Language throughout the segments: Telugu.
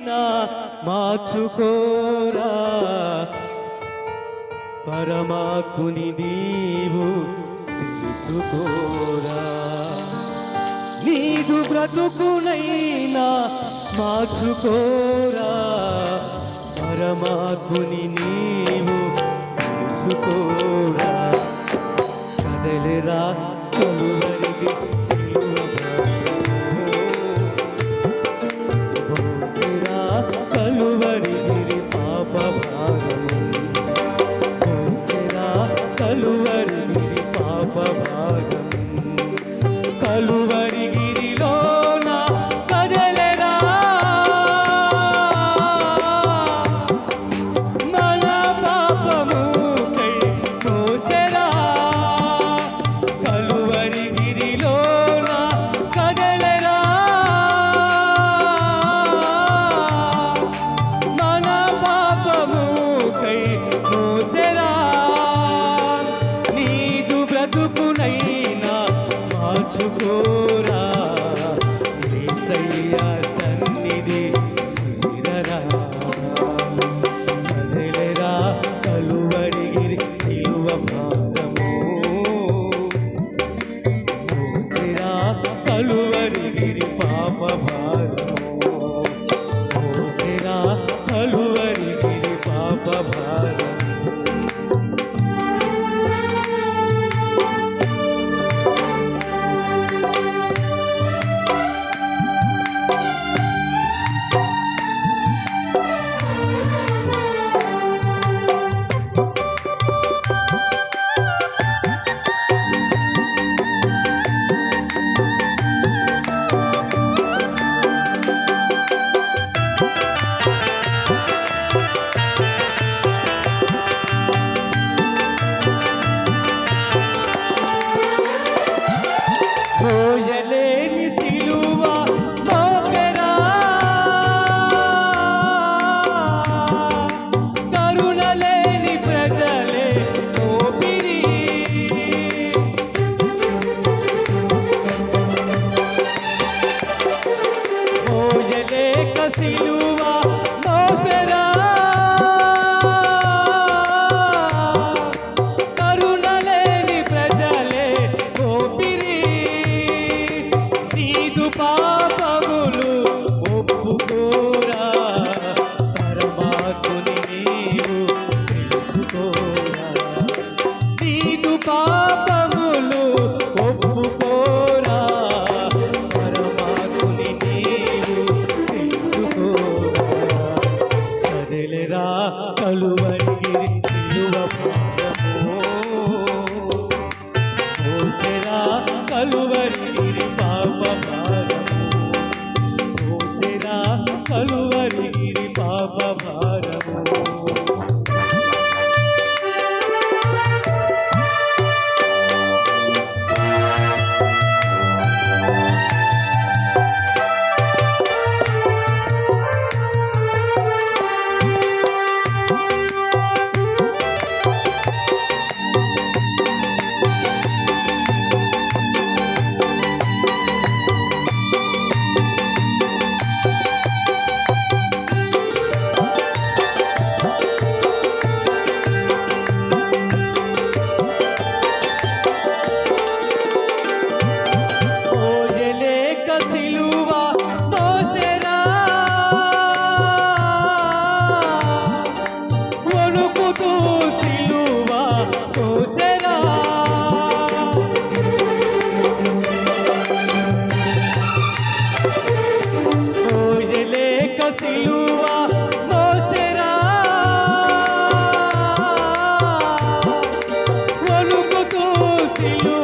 నా మార్చుకోరా. పరమాత్ముని నీవు తెలుసుకోరా. నీదు బ్రతుకునైనా మార్చుకోరా. పరమాత్ముని నీవు తెలుసుకోరా. కదలిరా Yes. you.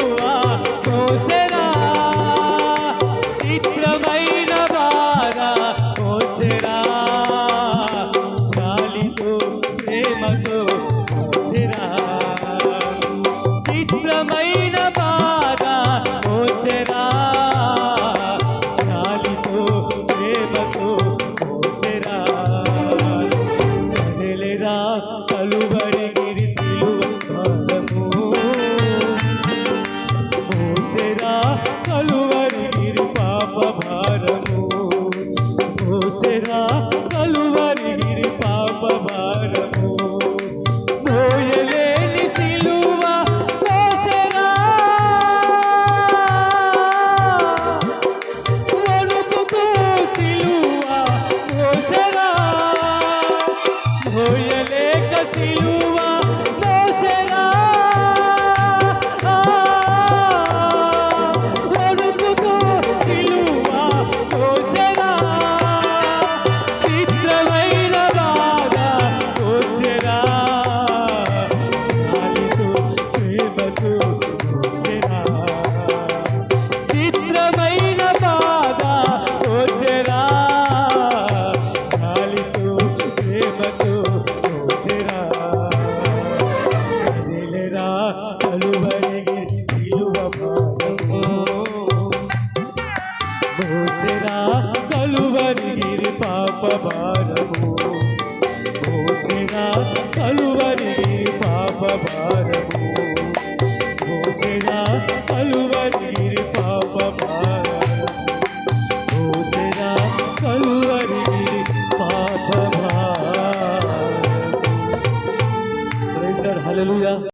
మోసెనా కలువరి గిరి పాప భారము. మోసెనా కలువరి గిరి పాప భారము. మోసెనా కలువరి